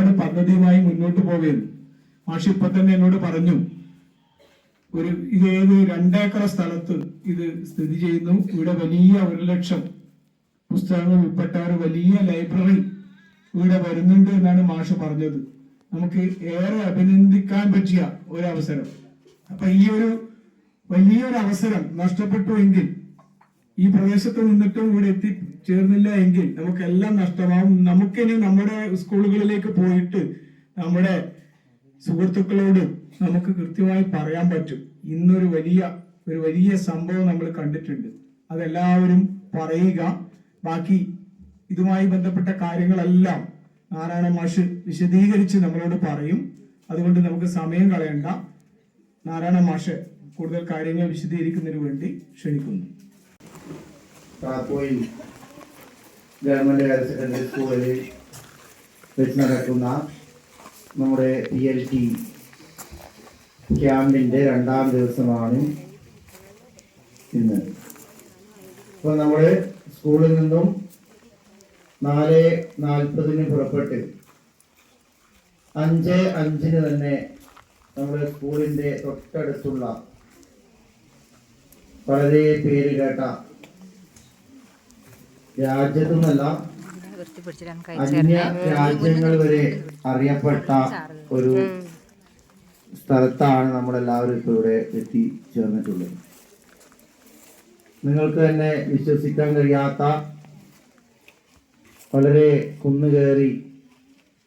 ഒരുപാട് പദ്ധതിയുമായി മുന്നോട്ട് പോവുകയാണ് മാഷ് ഇപ്പൊ തന്നെ എന്നോട് പറഞ്ഞു ഒരു ഇത് ഏത് രണ്ടേക്കർ സ്ഥലത്ത് ഇത് സ്ഥിതി ചെയ്യുന്നു. ഇവിടെ വലിയ ഒരു ലക്ഷം പുസ്തകങ്ങൾ ഉൾപ്പെട്ട ഒരു വലിയ ലൈബ്രറി ഇവിടെ വരുന്നുണ്ട് എന്നാണ് മാഷ് പറഞ്ഞത്. നമുക്ക് ഏറെ അഭിനന്ദിക്കാൻ പറ്റിയ ഒരു അവസരം അപ്പൊ ഈ ഒരു വലിയൊരു അവസരം നഷ്ടപ്പെട്ടു എങ്കിൽ ഈ പ്രദേശത്ത് നിന്നിട്ടും ഇവിടെ എത്തി എത്തിച്ചേർന്നില്ല എങ്കിൽ നമുക്കെല്ലാം നഷ്ടമാവും. നമുക്കിനി നമ്മുടെ സ്കൂളുകളിലേക്ക് പോയിട്ട് നമ്മുടെ സുഹൃത്തുക്കളോട് നമുക്ക് കൃത്യമായി പറയാൻ പറ്റും. ഇന്നൊരു വലിയ ഒരു വലിയ സംഭവം നമ്മൾ കണ്ടിട്ടുണ്ട്. അതെല്ലാവരും പറയുക. ബാക്കി ഇതുമായി ബന്ധപ്പെട്ട കാര്യങ്ങളെല്ലാം നാരായണ മാഷ് വിശദീകരിച്ച് നമ്മളോട് പറയും. അതുകൊണ്ട് നമുക്ക് സമയം കളയണ്ട. നാരായണ മാഷ് കൂടുതൽ കാര്യങ്ങൾ വിശദീകരിക്കുന്നതിന് വേണ്ടി ക്ഷണിക്കുന്നു. കാക്കോയിൽ ഗവൺമെന്റ് ഹയർ സെക്കൻഡറി സ്കൂളിൽ വെച്ച് നടക്കുന്ന നമ്മുടെ പി എൽ ടി ക്യാമ്പിന്റെ രണ്ടാം ദിവസമാണ് ഇന്ന്. അപ്പോൾ നമ്മൾ സ്കൂളിൽ നിന്നും നാല് നാൽപ്പതിന് പുറപ്പെട്ട് അഞ്ച് അഞ്ചിന് തന്നെ നമ്മുടെ സ്കൂളിന്റെ തൊട്ടടുത്തുള്ള വളരെ പേര് കേട്ട രാജ്യത്തുനിന്നല്ല അന്യ രാജ്യങ്ങൾ വരെ അറിയപ്പെട്ട ഒരു സ്ഥലത്താണ് നമ്മളെല്ലാവരും ഇപ്പോൾ ഇവിടെ എത്തിച്ചേർന്നിട്ടുള്ളത്. നിങ്ങൾക്ക് തന്നെ വിശ്വസിക്കാൻ കഴിയാത്ത വളരെ കുന്നുകയറി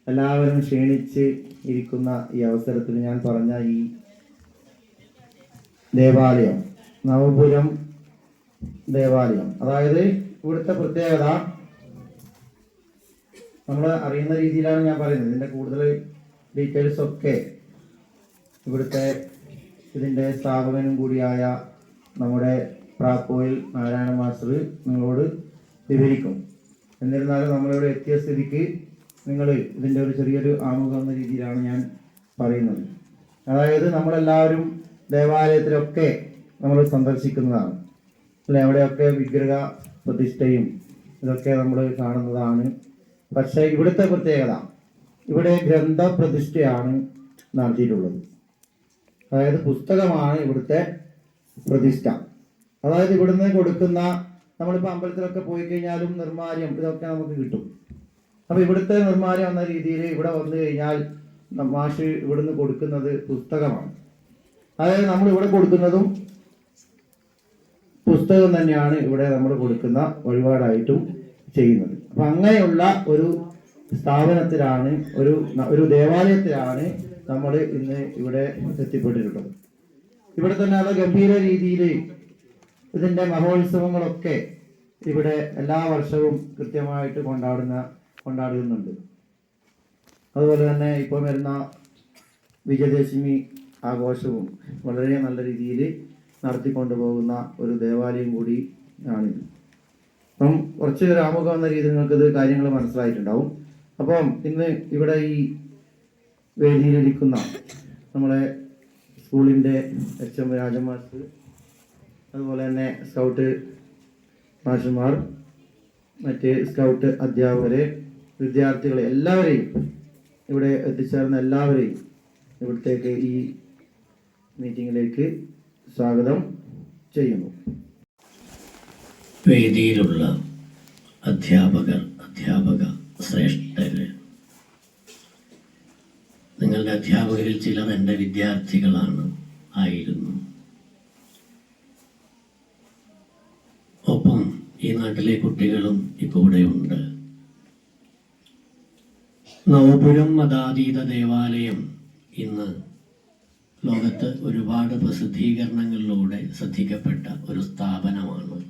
എല്ലാവരും ക്ഷീണിച്ച് ഇരിക്കുന്ന ഈ അവസരത്തിൽ ഞാൻ പറഞ്ഞ ഈ ദേവാലയം നവപുരം ദേവാലയം. അതായത് ഇവിടുത്തെ പ്രത്യേകത നമ്മൾ അറിയുന്ന രീതിയിലാണ് ഞാൻ പറയുന്നത്. ഇതിന്റെ കൂടുതൽ ഡീറ്റെയിൽസ് ഒക്കെ ഇവിടുത്തെ ഇതിന്റെ സ്ഥാപകനും കൂടിയായ നമ്മുടെ പ്രാക്കോയിൽ നാരായണ മാസ്റ്റർ നിങ്ങളോട് വിവരിക്കും. എന്നിരുന്നാലും നമ്മളിവിടെ എത്തിയ സ്ഥിതിക്ക് നിങ്ങൾ ഇതിന്റെ ഒരു ചെറിയൊരു ആമുഖം എന്ന രീതിയിലാണ് ഞാൻ പറയുന്നത്. അതായത് നമ്മളെല്ലാവരും ദേവാലയത്തിലൊക്കെ നമ്മൾ സന്ദർശിക്കുന്നതാണ്. അല്ലെ? അവിടെയൊക്കെ വിഗ്രഹ പ്രതിഷ്ഠയും ഇതൊക്കെ നമ്മൾ കാണുന്നതാണ്. പക്ഷേ ഇവിടുത്തെ പ്രത്യേകത ഇവിടെ ഗ്രന്ഥ പ്രതിഷ്ഠയാണ് നടത്തിയിട്ടുള്ളത് അതായത് പുസ്തകമാണ് ഇവിടുത്തെ പ്രതിഷ്ഠ. അതായത് ഇവിടുന്ന് കൊടുക്കുന്ന നമ്മളിപ്പോൾ അമ്പലത്തിലൊക്കെ പോയി കഴിഞ്ഞാലും നിർമാര്യം ഇതൊക്കെ നമുക്ക് കിട്ടും. അപ്പൊ ഇവിടുത്തെ നിർമാര്യം എന്ന രീതിയിൽ ഇവിടെ വന്നു കഴിഞ്ഞാൽ മാഷ് ഇവിടുന്ന് കൊടുക്കുന്നത് പുസ്തകമാണ്. അതായത് നമ്മൾ ഇവിടെ കൊടുക്കുന്നതും പുസ്തകം തന്നെയാണ് ഇവിടെ നമ്മൾ കൊടുക്കുന്ന വഴിപാടായിട്ടും ചെയ്യുന്നത്. അപ്പൊ അങ്ങനെയുള്ള ഒരു സ്ഥാപനത്തിലാണ് ഒരു ഒരു ദേവാലയത്തിലാണ് നമ്മൾ ഇന്ന് ഇവിടെ എത്തിപ്പെട്ടിട്ടുള്ളത് ഇവിടെ തന്നെ അത് ഗംഭീര രീതിയിൽ ഇതിന്റെ മഹോത്സവങ്ങളൊക്കെ ഇവിടെ എല്ലാ വർഷവും കൃത്യമായിട്ട് കൊണ്ടാടുന്ന കൊണ്ടാടുന്നുണ്ട്. അതുപോലെ തന്നെ ഇപ്പോൾ വരുന്ന വിജയദശമി ആഘോഷവും വളരെ നല്ല രീതിയിൽ നടത്തിക്കൊണ്ടു പോകുന്ന ഒരു ദേവാലയം കൂടി ആണിത്. അപ്പം കുറച്ച് ഒരു ആമുഖം എന്ന രീതിയിൽ നിങ്ങൾക്ക് ഇത് കാര്യങ്ങൾ മനസ്സിലായിട്ടുണ്ടാവും. അപ്പം ഇന്ന് ഇവിടെ ഈ വേദിയിലിരിക്കുന്ന നമ്മളെ സ്കൂളിന്റെ എച്ച് എം രാജമാസ്റ്റർ അതുപോലെ തന്നെ സ്കൗട്ട് മാഷന്മാർ മറ്റ് സ്കൗട്ട് അധ്യാപകരെ വിദ്യാർത്ഥികളെ എല്ലാവരെയും ഇവിടെ എത്തിച്ചേർന്ന എല്ലാവരെയും ഇവിടത്തേക്ക് ഈ മീറ്റിങ്ങിലേക്ക് സ്വാഗതം ചെയ്യുന്നു. വേദിയിലുള്ള അധ്യാപകർ അധ്യാപക ശ്രേഷ്ഠര്. നിങ്ങളുടെ അധ്യാപകരിൽ ചിലർ എന്റെ വിദ്യാർത്ഥികളാണ് ആയിരുന്നു. ഒപ്പം ഈ നാട്ടിലെ കുട്ടികളും ഇപ്പോൾ ഇവിടെയുണ്ട് നവപുരം മതാതീത ദേവാലയം ഇന്ന് ലോകത്ത് ഒരുപാട് പ്രസിദ്ധീകരണങ്ങളിലൂടെ ശ്രദ്ധിക്കപ്പെട്ട ഒരു സ്ഥാപനമാണ്.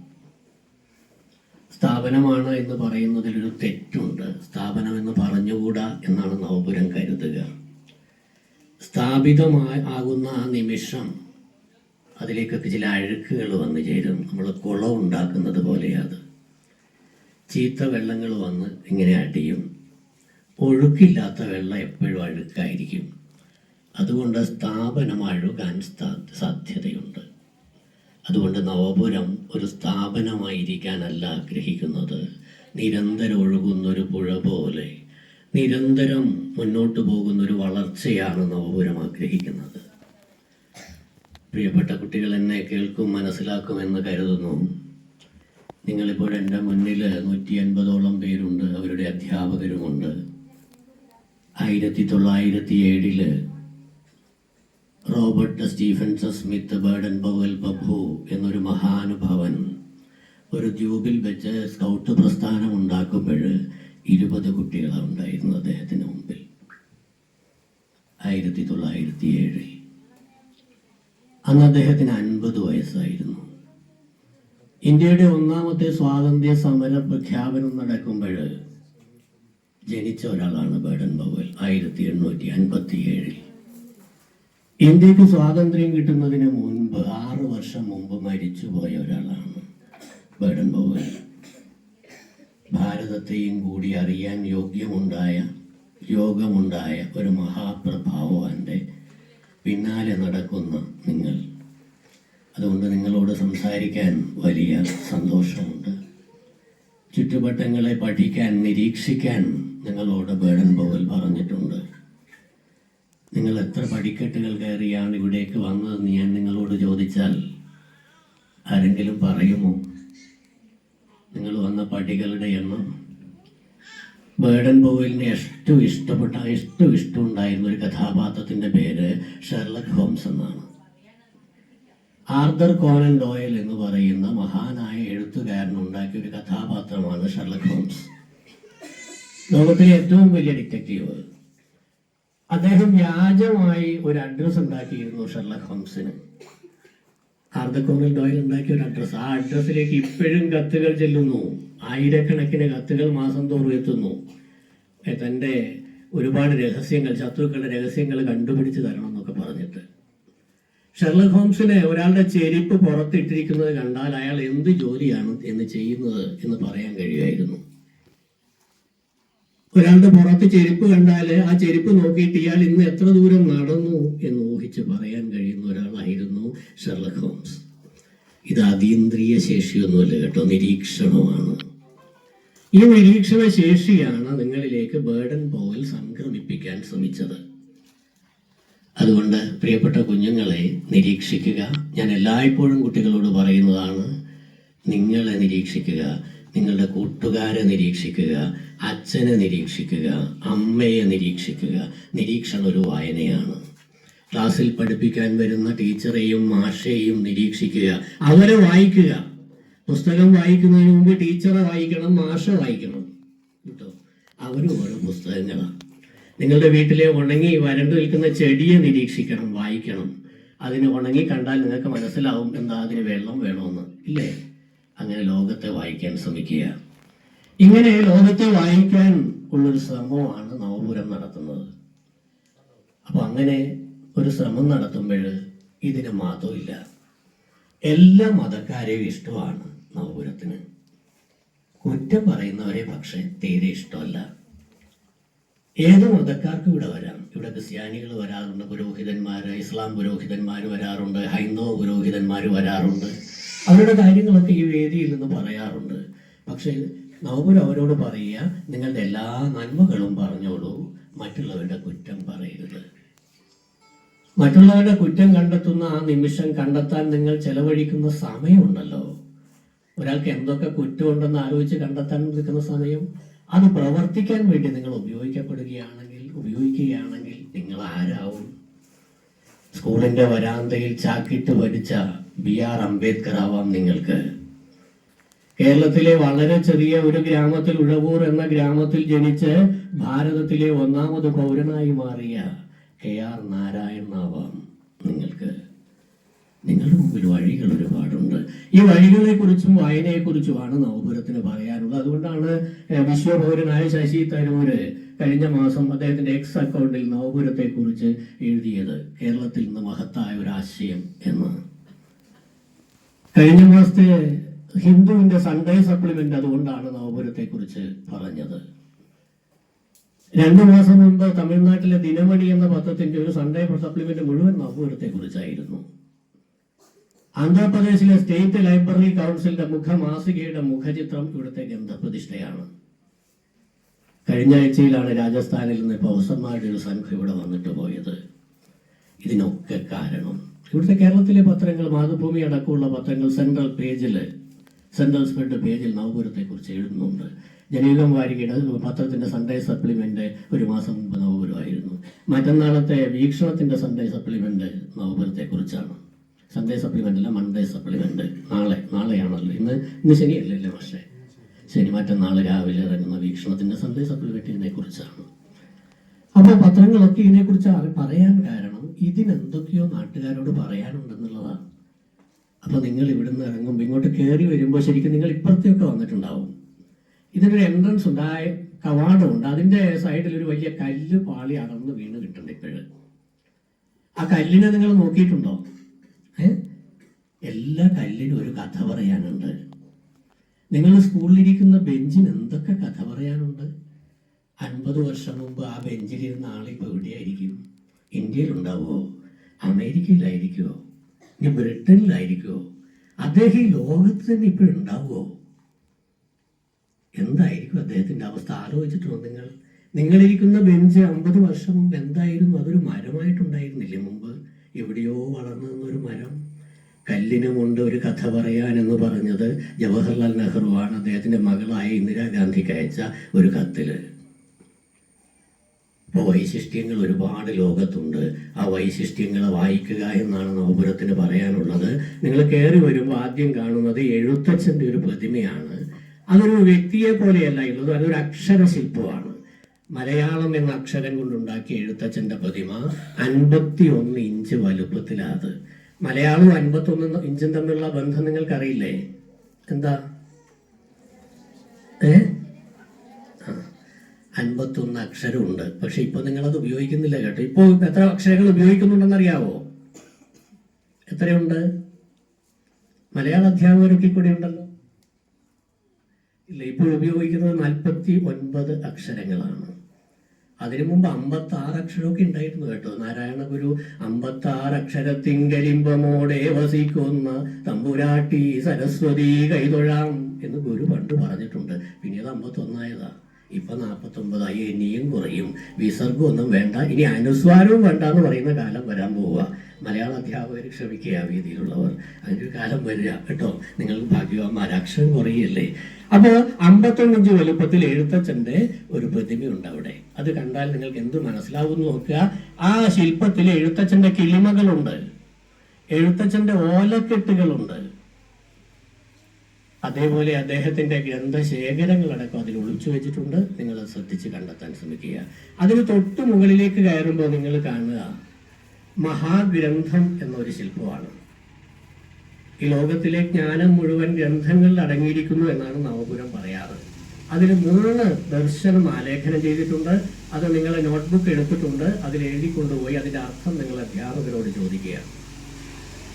സ്ഥാപനമാണ് എന്ന് പറയുന്നതിലൊരു തെറ്റുണ്ട്. സ്ഥാപനം എന്ന് പറഞ്ഞുകൂടാ എന്നാണ് നവപുരം കരുതുക. സ്ഥാപിതമായി ആകുന്ന ആ നിമിഷം അതിലേക്കൊക്കെ ചില അഴുക്കുകൾ വന്നു ചേരും. നമ്മൾ കുളം ഉണ്ടാക്കുന്നത് പോലെയത്. ചീത്ത വെള്ളങ്ങൾ വന്ന് ഇങ്ങനെ അടിയും. ഒഴുക്കില്ലാത്ത വെള്ളം എപ്പോഴും അഴുക്കായിരിക്കും. അതുകൊണ്ട് സ്ഥാപനം അഴുകാൻ സാധ്യതയുണ്ട്. അതുകൊണ്ട് നവപുരം ഒരു സ്ഥാപനമായിരിക്കാനല്ല ആഗ്രഹിക്കുന്നത്. നിരന്തരം ഒഴുകുന്നൊരു പുഴ പോലെ നിരന്തരം മുന്നോട്ട് പോകുന്നൊരു വളർച്ചയാണ് നവപുരം ആഗ്രഹിക്കുന്നത്. പ്രിയപ്പെട്ട കുട്ടികൾ എന്നെ കേൾക്കും മനസ്സിലാക്കും എന്ന് കരുതുന്നു. നിങ്ങളിപ്പോൾ എന്റെ മുന്നിൽ നൂറ്റി അൻപതോളം പേരുണ്ട് അവരുടെ അധ്യാപകരുമുണ്ട്. ആയിരത്തി തൊള്ളായിരത്തി ഏഴിൽ Robert Stephenson Smyth Baden Powell Babu എന്നൊരു മഹാനുഭവൻ. ഒരു ദ്വീപിൽ വെച്ച് സ്കൗട്ട് പ്രസ്ഥാനം ഉണ്ടാക്കുമ്പോൾ ഇരുപത് കുട്ടികളാണ് ഉണ്ടായിരുന്നത് അദ്ദേഹത്തിന് മുമ്പിൽ. ആയിരത്തി തൊള്ളായിരത്തി ഏഴിൽ. അന്ന് അദ്ദേഹത്തിന് അൻപത് വയസ്സായിരുന്നു. ഇന്ത്യയുടെ ഒന്നാമത്തെ സ്വാതന്ത്ര്യ സമര പ്രഖ്യാപനം നടക്കുമ്പോൾ ജനിച്ച ഒരാളാണ് ബേഡൻ ബവൽ ആയിരത്തി എണ്ണൂറ്റി അൻപത്തി ഏഴിൽ. ഇന്ത്യയ്ക്ക് സ്വാതന്ത്ര്യം കിട്ടുന്നതിന് മുൻപ് ആറ് വർഷം മുമ്പ് മരിച്ചുപോയ ഒരാളാണ് ബേഡൻ ഭാരതത്തെയും കൂടി അറിയാൻ യോഗ്യമുണ്ടായ യോഗമുണ്ടായ ഒരു മഹാപ്രഭാവന്റെ പിന്നാലെ നടക്കുന്ന നിങ്ങൾ. അതുകൊണ്ട് നിങ്ങളോട് സംസാരിക്കാൻ വലിയ സന്തോഷമുണ്ട്. ചുറ്റുവട്ടങ്ങളെ പഠിക്കാൻ നിരീക്ഷിക്കാൻ നിങ്ങളോട് ബേഡൻ ബവൽ പറഞ്ഞിട്ടുണ്ട്. നിങ്ങൾ എത്ര പടിക്കെട്ടുകൾ കയറിയാണ് ഇവിടേക്ക് വന്നതെന്ന് ഞാൻ നിങ്ങളോട് ചോദിച്ചാൽ ആരെങ്കിലും പറയുമോ? നിങ്ങൾ വന്ന പടികളുടെ എണ്ണം. ബേഡൻ ബോവലിന് ഏറ്റവും ഇഷ്ടപ്പെട്ട ഏറ്റവും ഇഷ്ടമുണ്ടായിരുന്ന ഒരു കഥാപാത്രത്തിന്റെ പേര് ഷെർലക് ഹോംസ് എന്നാണ്. ആർദർ കോനൻ ഡോയൽ എന്ന് പറയുന്ന മഹാനായ എഴുത്തുകാരൻ ഉണ്ടാക്കിയ ഒരു കഥാപാത്രമാണ് ഷെർലക് ഹോംസ്. ലോകത്തിലെ ഏറ്റവും വലിയ ഡിറ്റക്റ്റീവ്. അദ്ദേഹം വ്യാജമായി ഒരു അഡ്രസ് ഉണ്ടാക്കിയിരുന്നു ഷെർലക് ഹോംസിന്. ആർദർ ഡോയിൽ ഉണ്ടാക്കിയ ഒരു അഡ്രസ് ആ അഡ്രസ്സിലേക്ക് ഇപ്പോഴും കത്തുകൾ ചെല്ലുന്നു. ആയിരക്കണക്കിന് കത്തുകൾ മാസം തോറും എത്തുന്നു. തന്റെ ഒരുപാട് രഹസ്യങ്ങൾ ശത്രുക്കളുടെ രഹസ്യങ്ങൾ കണ്ടുപിടിച്ച് തരണം എന്നൊക്കെ പറഞ്ഞിട്ട്. ഷെർലക് ഹോംസിന് ഒരാളുടെ ചെരുപ്പ് പുറത്തിട്ടിരിക്കുന്നത് കണ്ടാൽ അയാൾ എന്ത് ജോലിയാണ് എന്ന് ചെയ്യുന്നത് എന്ന് പറയാൻ കഴിയുമായിരുന്നു. ഒരാളുടെ പുറത്ത് ചെരുപ്പ് കണ്ടാൽ ആ ചെരുപ്പ് നോക്കിയിട്ട് ഇയാൾ ഇന്ന് എത്ര ദൂരം നടന്നു എന്ന് ഊഹിച്ച് പറയാൻ കഴിയുന്ന ഒരാളായിരുന്നു ഷെർലക് ഹോംസ്. ഇത് അതീന്ദ്രിയ ശേഷിയൊന്നുമല്ല കേട്ടോ നിരീക്ഷണമാണ്. ഈ നിരീക്ഷണ ശേഷിയാണ് നിങ്ങളിലേക്ക് ബേർഡൻ പോവൽ സംക്രമിപ്പിക്കാൻ ശ്രമിച്ചത്. അതുകൊണ്ട് പ്രിയപ്പെട്ട കുഞ്ഞുങ്ങളെ നിരീക്ഷിക്കുക. ഞാൻ എല്ലായ്പ്പോഴും കുട്ടികളോട് പറയുന്നതാണ് നിങ്ങളെ നിരീക്ഷിക്കുക. നിങ്ങളുടെ കൂട്ടുകാരെ നിരീക്ഷിക്കുക അച്ഛനെ നിരീക്ഷിക്കുക അമ്മയെ നിരീക്ഷിക്കുക. നിരീക്ഷണം ഒരു വായനയാണ്. ക്ലാസ്സിൽ പഠിപ്പിക്കാൻ വരുന്ന ടീച്ചറെയും മാഷയെയും നിരീക്ഷിക്കുക. അവരെ വായിക്കുക. പുസ്തകം വായിക്കുന്നതിന് മുമ്പ് ടീച്ചറെ വായിക്കണം മാഷ വായിക്കണം. കേട്ടോ? അവരും ഓരോ പുസ്തകങ്ങളാണ് നിങ്ങളുടെ വീട്ടിലെ ഉണങ്ങി വരണ്ടു നിൽക്കുന്ന ചെടിയെ നിരീക്ഷിക്കണം വായിക്കണം. അതിന് ഉണങ്ങി കണ്ടാൽ നിങ്ങൾക്ക് മനസ്സിലാവും എന്താ അതിന് വെള്ളം വേണമെന്ന് ഇല്ലേ? അങ്ങനെ ലോകത്തെ വായിക്കാൻ ശ്രമിക്കുക. ഇങ്ങനെ ലോകത്തെ വായിക്കാൻ ഉള്ളൊരു ശ്രമമാണ് നവപുരം നടത്തുന്നത്. അപ്പൊ അങ്ങനെ ഒരു ശ്രമം നടത്തുമ്പോൾ ഇതിന് മാത്രമില്ല എല്ലാ മതക്കാരെയും ഇഷ്ടമാണ് നവപുരത്തിന്. കുറ്റം പറയുന്നവരെ പക്ഷെ തീരെ ഇഷ്ടമല്ല. ഏത് മതക്കാർക്കും ഇവിടെ വരാം. ഇവിടെ ക്രിസ്ത്യാനികൾ വരാറുണ്ട് പുരോഹിതന്മാർ ഇസ്ലാം പുരോഹിതന്മാർ വരാറുണ്ട് ഹൈന്ദവ പുരോഹിതന്മാർ വരാറുണ്ട്. അവരുടെ കാര്യങ്ങളൊക്കെ ഈ വേദിയിൽ നിന്ന് പറയാറുണ്ട്. പക്ഷേ നവപുരം അവരോട് പറയുക നിങ്ങളുടെ എല്ലാ നന്മകളും പറഞ്ഞോളൂ മറ്റുള്ളവരുടെ കുറ്റം പറയരുത്. മറ്റുള്ളവരുടെ കുറ്റം കണ്ടെത്തുന്ന ആ നിമിഷം കണ്ടെത്താൻ നിങ്ങൾ ചെലവഴിക്കുന്ന സമയമുണ്ടല്ലോ. ഒരാൾക്ക് എന്തൊക്കെ കുറ്റമുണ്ടെന്ന് ആലോചിച്ച് കണ്ടെത്താൻ നിൽക്കുന്ന സമയം അത് പ്രവർത്തിക്കാൻ വേണ്ടി നിങ്ങൾ ഉപയോഗിക്കപ്പെടുകയാണെങ്കിൽ ഉപയോഗിക്കുകയാണെങ്കിൽ നിങ്ങൾ ആരാവും? സ്കൂളിന്റെ വരാന്തയിൽ ചാക്കിട്ട് ഭരിച്ച ബി ആർ അംബേദ്കർ ആവാം നിങ്ങൾക്ക്. കേരളത്തിലെ വളരെ ചെറിയ ഒരു ഗ്രാമത്തിൽ ഉഴവൂർ എന്ന ഗ്രാമത്തിൽ ജനിച്ച് ഭാരതത്തിലെ ഒന്നാമത് പൗരനായി മാറിയ കെ ആർ നാരായണനാവാം നിങ്ങൾക്ക്. നിങ്ങളുടെ മുമ്പിൽ വഴികൾ ഒരുപാടുണ്ട്. ഈ വഴികളെ കുറിച്ചും വായനയെ കുറിച്ചുമാണ് നവപുരത്തിന് പറയാനുള്ളത്. അതുകൊണ്ടാണ് വിശ്വപൗരനായ ശശി തരൂര് കഴിഞ്ഞ മാസം അദ്ദേഹത്തിന്റെ എക്സ് അക്കൗണ്ടിൽ നവപുരത്തെ കുറിച്ച് എഴുതിയത്. കേരളത്തിൽ നിന്ന് മഹത്തായ ഒരു ആശയം എന്ന്. കഴിഞ്ഞ മാസത്തെ ഹിന്ദുവിന്റെ സൺഡേ സപ്ലിമെന്റ് അതുകൊണ്ടാണ് നവപുരത്തെ കുറിച്ച് പറഞ്ഞത്. രണ്ടു മാസം മുമ്പ് തമിഴ്നാട്ടിലെ ദിനമണി എന്ന പത്രത്തിന്റെ ഒരു സൺഡേ സപ്ലിമെന്റ് മുഴുവൻ നവപുരത്തെ കുറിച്ചായിരുന്നു ആന്ധ്രാപ്രദേശിലെ സ്റ്റേറ്റ് ലൈബ്രറി കൗൺസിലിന്റെ മുഖമാസികയുടെ മുഖചിത്രം ഇവിടുത്തെ ഗന്ധപ്രതിഷ്ഠയാണ്. കഴിഞ്ഞ ആഴ്ചയിലാണ് രാജസ്ഥാനിൽ നിന്ന് പ്രൊഫസർമാരുടെ ഒരു സംഘം ഇവിടെ വന്നിട്ട് പോയത്. ഇതിനൊക്കെ കാരണം ഇവിടുത്തെ കേരളത്തിലെ പത്രങ്ങൾ മാതൃഭൂമി അടക്കമുള്ള പത്രങ്ങൾ സെൻട്രൽ പേജിൽ സെൻട്രൽ സ്പ്രെഡ് പേജിൽ നവപുരത്തെക്കുറിച്ച് എഴുതുന്നുണ്ട്. ജനയുഗം വാരികയുടെ പത്രത്തിന്റെ സൺഡേ സപ്ലിമെന്റ് ഒരു മാസം മുമ്പ് നവപുരമായിരുന്നു. മറ്റന്നാളത്തെ വീക്ഷണത്തിന്റെ സൺഡേ സപ്ലിമെന്റ് നവപുരത്തെ കുറിച്ചാണ് സൺഡേ സപ്ലിമെന്റ് അല്ല മൺഡേ സപ്ലിമെന്റ് നാളെ നാളെയാണല്ലോ. ഇന്ന് ഇന്ന് ശനിയല്ലല്ലേ പക്ഷേ ശനി മറ്റന്നാൾ രാവിലെ ഇറങ്ങുന്ന വീക്ഷണത്തിന്റെ സൺഡേ സപ്ലിമെന്റിനെ കുറിച്ചാണ് അപ്പോൾ പത്രങ്ങളൊക്കെ ഇതിനെക്കുറിച്ച് പറയാൻ കാരണം ഇതിനെന്തൊക്കെയോ നാട്ടുകാരോട് പറയാനുണ്ടെന്നുള്ളതാണ്. അപ്പോൾ നിങ്ങൾ ഇവിടുന്ന് ഇറങ്ങുമ്പോൾ ഇങ്ങോട്ട് കയറി വരുമ്പോൾ ശരിക്കും നിങ്ങൾ ഇപ്പുറത്തെയൊക്കെ വന്നിട്ടുണ്ടാവും. ഇതിനൊരു എൻട്രൻസ് ഉണ്ട് ആ കവാടമുണ്ട്. അതിന്റെ സൈഡിൽ ഒരു വലിയ കല്ല് പാളി അടർന്ന് വീണ് കിട്ടുന്നുണ്ട് ഇപ്പോഴും. ആ കല്ലിനെ നിങ്ങൾ നോക്കിയിട്ടുണ്ടോ? എല്ലാ കല്ലിനും ഒരു കഥ പറയാനുണ്ട്. നിങ്ങൾ സ്കൂളിലിരിക്കുന്ന ബെഞ്ചിന് എന്തൊക്കെ കഥ പറയാനുണ്ട്? അൻപത് വർഷം മുമ്പ് ആ ബെഞ്ചിലിരുന്ന ആളിപ്പോൾ എവിടെയായിരിക്കും? ഇന്ത്യയിലുണ്ടാവുമോ അമേരിക്കയിലായിരിക്കുമോ ഇനി ബ്രിട്ടനിലായിരിക്കുമോ അദ്ദേഹം ഈ ലോകത്ത് തന്നെ ഇപ്പോൾ ഉണ്ടാവുമോ എന്തായിരിക്കും അദ്ദേഹത്തിന്റെ അവസ്ഥ? ആലോചിച്ചിട്ടുണ്ടോ നിങ്ങൾ? നിങ്ങളിരിക്കുന്ന ബെഞ്ച് അമ്പത് വർഷം മുമ്പ് എന്തായിരുന്നു? അതൊരു മരമായിട്ടുണ്ടായിരുന്നില്ലേ മുമ്പ്? എവിടെയോ വളർന്നു നിന്നൊരു മരം. കല്ലിനുമുണ്ട് ഒരു കഥ പറയാൻ എന്ന് പറഞ്ഞത് ജവഹർലാൽ നെഹ്റുവാണ്. അദ്ദേഹത്തിന്റെ മകളായ ഇന്ദിരാഗാന്ധിക്ക് അയച്ച ഒരു കത്തിൽ. ഇപ്പോൾ വൈശിഷ്ട്യങ്ങൾ ഒരുപാട് ലോകത്തുണ്ട്. ആ വൈശിഷ്ട്യങ്ങളെ വായിക്കുക എന്നാണ് നവപുരത്തിന് പറയാനുള്ളത്. നിങ്ങൾ കയറി വരുമ്പോൾ ആദ്യം കാണുന്നത് എഴുത്തച്ഛന്റെ ഒരു പ്രതിമയാണ്. അതൊരു വ്യക്തിയെ പോലെയല്ല ഉള്ളത് അതൊരു അക്ഷരശില്പമാണ്. മലയാളം എന്ന അക്ഷരം കൊണ്ടുണ്ടാക്കിയ എഴുത്തച്ഛന്റെ പ്രതിമ അൻപത്തി ഒന്ന് ഇഞ്ച് വലുപ്പത്തിലാത്. മലയാളവും അൻപത്തൊന്ന് ഇഞ്ചും തമ്മിലുള്ള ബന്ധം നിങ്ങൾക്കറിയില്ലേ? എന്താ? ഏ? അൻപത്തൊന്ന് അക്ഷരമുണ്ട്. പക്ഷെ ഇപ്പൊ നിങ്ങളത് ഉപയോഗിക്കുന്നില്ല കേട്ടോ. ഇപ്പോൾ എത്ര അക്ഷരങ്ങൾ ഉപയോഗിക്കുന്നുണ്ടെന്ന് അറിയാവോ എത്രയുണ്ട്? മലയാള അധ്യാപകരൊക്കെ കൂടി ഉണ്ടല്ലോ. ഇല്ല ഇപ്പോൾ ഉപയോഗിക്കുന്നത് നാൽപ്പത്തി ഒൻപത് അക്ഷരങ്ങളാണ്. അതിനു മുമ്പ് അമ്പത്തി ആറ് അക്ഷരമൊക്കെ ഉണ്ടായിരുന്നു കേട്ടോ. നാരായണ ഗുരു അമ്പത്തി ആറ് അക്ഷരത്തിങ്കലിംബമോടെ വസിക്കുന്ന തമ്പുരാട്ടി സരസ്വതി കൈതൊഴാം എന്ന് ഗുരു പണ്ട് പറഞ്ഞിട്ടുണ്ട്. പിന്നീട് അമ്പത്തൊന്നായതാ. ഇപ്പൊ നാൽപ്പത്തൊമ്പതായി ഇനിയും കുറയും. വിസർഗം ഒന്നും വേണ്ട ഇനി അനുസ്വാരവും വേണ്ട എന്ന് പറയുന്ന കാലം വരാൻ പോവുക. മലയാള അധ്യാപകർ ക്ഷമിക്കുക ആ രീതിയിലുള്ളവർ അങ്ങനെ ഒരു കാലം വരിക കേട്ടോ? നിങ്ങൾക്ക് ഭാഗ്യവാന്മാർ അക്ഷരം കുറയല്ലേ? അപ്പോൾ അമ്പത്തൊന്നിഞ്ച് വലുപ്പത്തിൽ എഴുത്തച്ഛന്റെ ഒരു പ്രതിമയുണ്ട് അവിടെ. അത് കണ്ടാൽ നിങ്ങൾക്ക് എന്ത് മനസ്സിലാവും നോക്കുക. ആ ശില്പത്തിൽ എഴുത്തച്ഛന്റെ കിളിമകളുണ്ട്. എഴുത്തച്ഛന്റെ ഓലക്കെട്ടുകളുണ്ട്. അതേപോലെ അദ്ദേഹത്തിന്റെ ഗ്രന്ഥശേഖരങ്ങളടക്കം അതിൽ ഒളിച്ചു വെച്ചിട്ടുണ്ട്. നിങ്ങൾ ശ്രദ്ധിച്ച് കണ്ടെത്താൻ ശ്രമിക്കുക. അതിന് തൊട്ട് മുകളിലേക്ക് കയറുമ്പോൾ നിങ്ങൾ കാണുക മഹാഗ്രന്ഥം എന്നൊരു ശില്പമാണ്. ഈ ലോകത്തിലെ ജ്ഞാനം മുഴുവൻ ഗ്രന്ഥങ്ങളിൽ അടങ്ങിയിരിക്കുന്നു എന്നാണ് നവപുരം പറയാറ്. അതിൽ മൂന്ന് ദർശനം ആലേഖനം ചെയ്തിട്ടുണ്ട്. അത് നിങ്ങൾ നോട്ട്ബുക്ക് എടുത്തിട്ടുണ്ട്. അതിൽ എഴുതി കൊണ്ടുപോയി അതിന്റെ അർത്ഥം നിങ്ങൾ അധ്യാപകരോട് ചോദിക്കുക.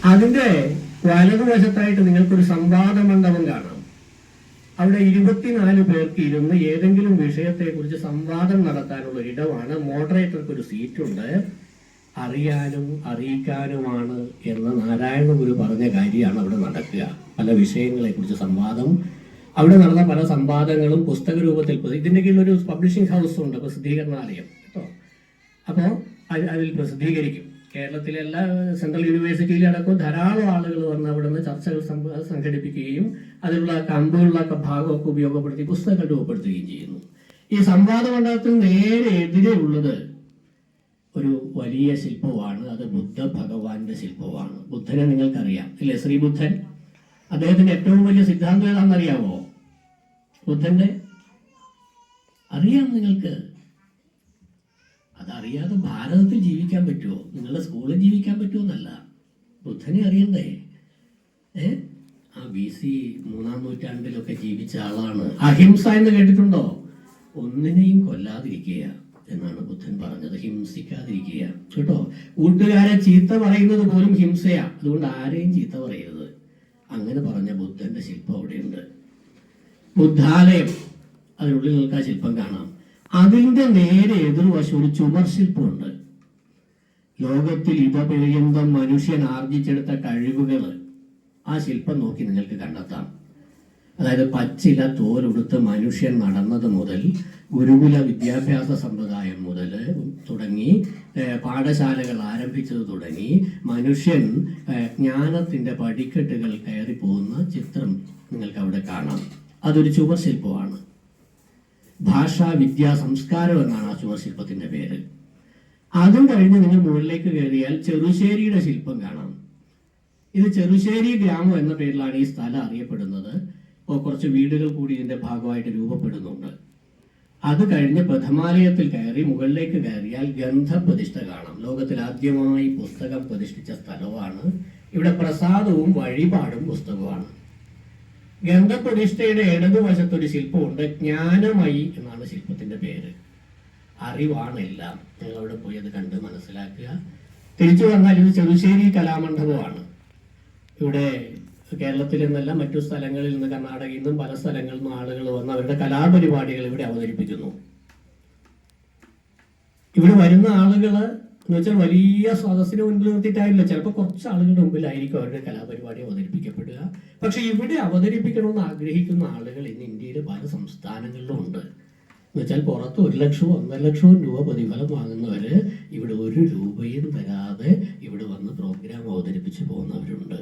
അതിന്റെ വലതുവശത്തായിട്ട് നിങ്ങൾക്കൊരു സംവാദ മണ്ഡപം കാണാം. അവിടെ ഇരുപത്തിനാല് പേർക്ക് ഇരുന്ന് ഏതെങ്കിലും വിഷയത്തെക്കുറിച്ച് സംവാദം നടത്താനുള്ള ഇടമാണ്. മോഡറേറ്റർക്ക് ഒരു സീറ്റുണ്ട്. അറിയാനും അറിയിക്കാനുമാണ് എന്ന് നാരായണ ഗുരു പറഞ്ഞ കാര്യമാണ് അവിടെ നടക്കുക. പല വിഷയങ്ങളെക്കുറിച്ച് സംവാദം. അവിടെ നടന്ന പല സംവാദങ്ങളും പുസ്തക രൂപത്തിൽ ഇതിന്റെ കീഴിൽ ഒരു പബ്ലിഷിംഗ് ഹൗസ് ഉണ്ട് പ്രസിദ്ധീകരണാലയം. കേട്ടോ? അപ്പോൾ അതിൽ പ്രസിദ്ധീകരിക്കും. കേരളത്തിലെ എല്ലാ സെൻട്രൽ യൂണിവേഴ്സിറ്റിയിലടക്കം ധാരാളം ആളുകൾ വന്ന് അവിടെ നിന്ന് ചർച്ചകൾ സംഘടിപ്പിക്കുകയും അതിലുള്ള കമ്പുകളിലൊക്കെ ഭാഗമൊക്കെ ഉപയോഗപ്പെടുത്തി പുസ്തകങ്ങൾ രൂപപ്പെടുത്തുകയും ചെയ്യുന്നു. ഈ സംവാദ മണ്ഡലത്തിന് നേരെ എതിരെ ഉള്ളത് ഒരു വലിയ ശില്പമാണ്. അത് ബുദ്ധ ഭഗവാന്റെ ശില്പമാണ്. ബുദ്ധനെ നിങ്ങൾക്കറിയാം. ഇല്ലേ ശ്രീബുദ്ധൻ? അദ്ദേഹത്തിന്റെ ഏറ്റവും വലിയ സിദ്ധാന്തം ഏതാണെന്നറിയാമോ ബുദ്ധന്റെ? അറിയാം നിങ്ങൾക്ക്. അതറിയാതെ ഭാരതത്തിൽ ജീവിക്കാൻ പറ്റുമോ നിങ്ങളുടെ സ്കൂളിൽ ജീവിക്കാൻ പറ്റുമോ എന്നല്ല. ബുദ്ധനെ അറിയണ്ടേ? ഏ? ആ ബി സി മൂന്നാം നൂറ്റാണ്ടിലൊക്കെ ജീവിച്ച ആളാണ്. അഹിംസ എന്ന് കേട്ടിട്ടുണ്ടോ? ഒന്നിനെയും കൊല്ലാതിരിക്കുക എന്നാണ് ബുദ്ധൻ പറഞ്ഞത്. ഹിംസിക്കാതിരിക്കുക. കേട്ടോ? കൂട്ടുകാരെ ചീത്ത പറയുന്നത് പോലും ഹിംസയാ. അതുകൊണ്ട് ആരെയും ചീത്ത പറയരുത്. അങ്ങനെ പറഞ്ഞ ബുദ്ധന്റെ ശില്പം അവിടെയുണ്ട്. ബുദ്ധാലയം. അതിനുള്ളിൽ ആ ശില്പം കാണാം. അതിന്റെ നേരെ എതിർവശം ഒരു ചുമർശിൽപ്പുണ്ട് ലോകത്തിൽ ഇതപര്യന്തം മനുഷ്യൻ ആർജിച്ചെടുത്ത കഴിവുകൾ ആ ശില്പം നോക്കി നിങ്ങൾക്ക് കണ്ടെത്താം. അതായത് പച്ചില തോലുടുത്ത് മനുഷ്യൻ നടന്നത് മുതൽ ഗുരുകുല വിദ്യാഭ്യാസ സമ്പ്രദായം മുതൽ തുടങ്ങി പാഠശാലകൾ ആരംഭിച്ചത് തുടങ്ങി മനുഷ്യൻ ജ്ഞാനത്തിന്റെ പടിക്കെട്ടുകൾ കയറി പോകുന്ന ചിത്രം നിങ്ങൾക്ക് അവിടെ കാണാം. അതൊരു ചുവർ ശില്പമാണ്. ഭാഷാ വിദ്യ സംസ്കാരം എന്നാണ് ആ ചുവർ ശില്പത്തിന്റെ പേര്. അതും കഴിഞ്ഞ് നിങ്ങൾ മുകളിലേക്ക് കയറിയാൽ ചെറുശ്ശേരിയുടെ ശില്പം കാണാം. ഇത് ചെറുശ്ശേരി ഗ്രാമം എന്ന പേരിലാണ് ഈ സ്ഥലം അറിയപ്പെടുന്നത്. ഇപ്പോൾ കുറച്ച് വീടുകൾ കൂടി ഇതിന്റെ ഭാഗമായിട്ട് രൂപപ്പെടുന്നുണ്ട്. അത് കഴിഞ്ഞ് പ്രഥമാലയത്തിൽ കയറി മുകളിലേക്ക് കയറിയാൽ ഗന്ധപ്രതിഷ്ഠ കാണാം. ലോകത്തിൽ ആദ്യമായി പുസ്തകം പ്രതിഷ്ഠിച്ച സ്ഥലമാണ്. ഇവിടെ പ്രസാദവും വഴിപാടും പുസ്തകമാണ് ഗന്ധപ്രതിഷ്ഠയുടെ ഇടതുവശത്ത് ഒരു ശില്പമുണ്ട്. ജ്ഞാനമയി എന്നാണ് ശില്പത്തിന്റെ പേര്. അറിവാണ് എല്ലാം. നിങ്ങൾ അവിടെ പോയി അത് കണ്ട് മനസ്സിലാക്കുക. തിരിച്ചു വന്നാൽ ഇത് ചെറുശ്ശേരി കലാമണ്ഡപമാണ്. ഇവിടെ കേരളത്തിൽ നിന്നല്ല മറ്റു സ്ഥലങ്ങളിൽ നിന്ന് കർണാടകയിൽ നിന്നും പല സ്ഥലങ്ങളിൽ നിന്നും ആളുകൾ വന്ന് അവരുടെ കലാപരിപാടികൾ ഇവിടെ അവതരിപ്പിക്കുന്നു. ഇവിടെ വരുന്ന ആളുകൾ എന്ന് വെച്ചാൽ വലിയ സദസ്സിന് മുൻപിൽ നിർത്തിയിട്ടായില്ല ചിലപ്പോൾ കുറച്ച് ആളുകളുടെ മുമ്പിലായിരിക്കും അവരുടെ കലാപരിപാടി അവതരിപ്പിക്കപ്പെടുക. പക്ഷെ ഇവിടെ അവതരിപ്പിക്കണമെന്ന് ആഗ്രഹിക്കുന്ന ആളുകൾ ഇന്ന് ഇന്ത്യയിലെ പല സംസ്ഥാനങ്ങളിലും ഉണ്ട്. എന്ന് വെച്ചാൽ പുറത്ത് ഒരു ലക്ഷവും ഒന്നര ലക്ഷവും രൂപ പ്രതിഫലം വാങ്ങുന്നവർ ഇവിടെ ഒരു രൂപയും തരാതെ ഇവിടെ വന്ന് പ്രോഗ്രാം അവതരിപ്പിച്ച് പോകുന്നവരുണ്ട്.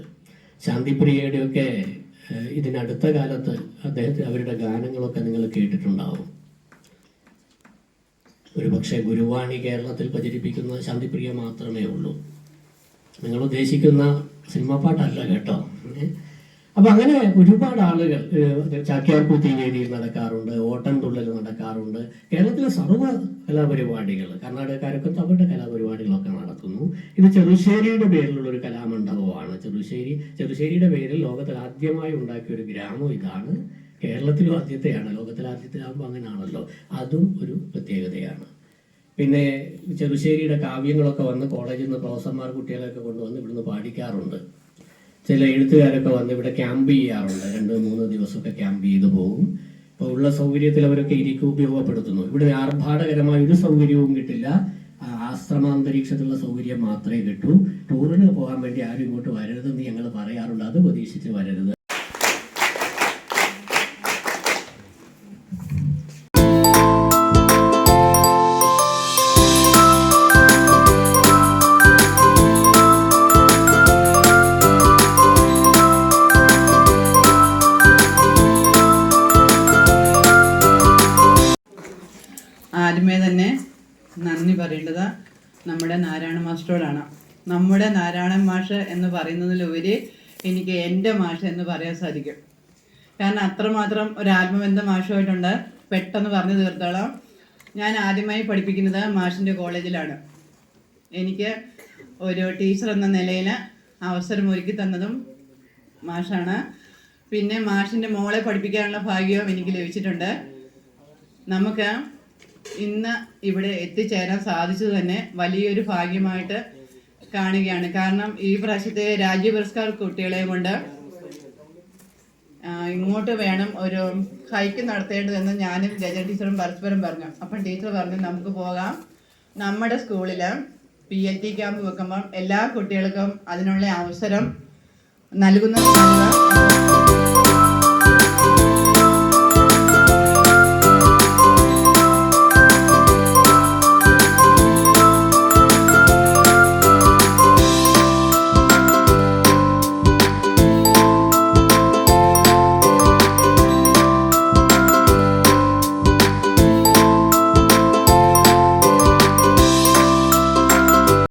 ശാന്തിപ്രിയയുടെയൊക്കെ ഇതിനടുത്ത കാലത്ത് അദ്ദേഹത്തെ അവരുടെ ഗാനങ്ങളൊക്കെ നിങ്ങൾ കേട്ടിട്ടുണ്ടാവും. ഒരു പക്ഷേ ഗുരുവാണി കേരളത്തിൽ പ്രചരിപ്പിക്കുന്നത് ശാന്തിപ്രിയ മാത്രമേ ഉള്ളൂ. നിങ്ങൾ ഉദ്ദേശിക്കുന്ന സിനിമ പാട്ടല്ല കേട്ടോ? അപ്പൊ അങ്ങനെ ഒരുപാട് ആളുകൾ ചാക്യാർകൂത്തി വേദിയിൽ നടക്കാറുണ്ട് ഓട്ടം തുള്ളൽ നടക്കാറുണ്ട്. കേരളത്തിലെ സർവ കലാപരിപാടികൾ കർണാടകക്കാരൊക്കെ അവരുടെ കലാപരിപാടികളൊക്കെ നടത്തുന്നു. ഇത് ചെറുശ്ശേരിയുടെ പേരിലുള്ള ഒരു കലാമണ്ഡപമാണ്. ചെറുശ്ശേരി ചെറുശ്ശേരിയുടെ പേരിൽ ലോകത്തിൽ ആദ്യമായി ഉണ്ടാക്കിയ ഒരു ഗ്രാമം ഇതാണ്. കേരളത്തിലും ആദ്യത്തെയാണ് ലോകത്തിലെ ആദ്യത്തിലാകുമ്പോൾ അങ്ങനെയാണല്ലോ അതും ഒരു പ്രത്യേകതയാണ്. പിന്നെ ചെറുശ്ശേരിയുടെ കാവ്യങ്ങളൊക്കെ വന്ന് കോളേജിൽ നിന്ന് പ്രൊഫസർമാർ കുട്ടികളെയൊക്കെ കൊണ്ടുവന്ന് ഇവിടുന്ന് പാടിക്കാറുണ്ട്. ചില എഴുത്തുകാരൊക്കെ വന്ന് ഇവിടെ ക്യാമ്പ് ചെയ്യാറുണ്ട്. രണ്ട് മൂന്ന് ദിവസമൊക്കെ ക്യാമ്പ് ചെയ്ത് പോകും. ഇപ്പോൾ ഉള്ള സൗകര്യത്തിൽ അവരൊക്കെ ഇരിക്കും ഉപയോഗപ്പെടുത്തുന്നു. ഇവിടെ ആർഭാടകരമായ ഒരു സൗകര്യവും കിട്ടില്ല. ആശ്രമാന്തരീക്ഷത്തിലുള്ള സൗകര്യം മാത്രമേ കിട്ടൂ. ടൂറിന് പോകാൻ വേണ്ടി ആരും ഇങ്ങോട്ട് വരരുതെന്ന് ഞങ്ങൾ പറയാറുണ്ട്. അത് പ്രതീക്ഷിച്ച് വരരുത്. നമ്മുടെ നാരായണൻ മാഷ് എന്ന് പറയുന്നതിലുപരി എനിക്ക് എന്റെ മാഷ് എന്ന് പറയാൻ സാധിക്കും. കാരണം അത്രമാത്രം ഒരു ആത്മബന്ധം മാഷുമായിട്ടുണ്ട് പെട്ടെന്ന് പറഞ്ഞു തീർത്തോളാം. ഞാൻ ആദ്യമായി പഠിപ്പിക്കുന്നത് മാഷിന്റെ കോളേജിലാണ്. എനിക്ക് ഒരു ടീച്ചർ എന്ന നിലയിൽ അവസരം ഒരുക്കി തന്നതും മാഷാണ്. പിന്നെ മാഷിന്റെ മോളെ പഠിപ്പിക്കാനുള്ള ഭാഗ്യവും എനിക്ക് ലഭിച്ചിട്ടുണ്ട്. നമുക്ക് ഇന്ന് ഇവിടെ എത്തിച്ചേരാൻ സാധിച്ചത് തന്നെ വലിയൊരു ഭാഗ്യമായിട്ട് കാണുകയാണ്. കാരണം ഈ പ്രാവശ്യത്തെ രാജ്യ പുരസ്കാർ കുട്ടികളെ കൊണ്ട് ഇങ്ങോട്ട് വേണം ഒരു ഹൈക്ക് നടത്തേണ്ടതെന്ന് ഞാനും ജജ ടീച്ചറും പരസ്പരം പറഞ്ഞു. അപ്പം ടീച്ചർ പറഞ്ഞു നമുക്ക് പോകാം. നമ്മുടെ സ്കൂളിൽ പി എൽ ടി ക്യാമ്പ് വെക്കുമ്പം എല്ലാ കുട്ടികൾക്കും അതിനുള്ള അവസരം നൽകുന്ന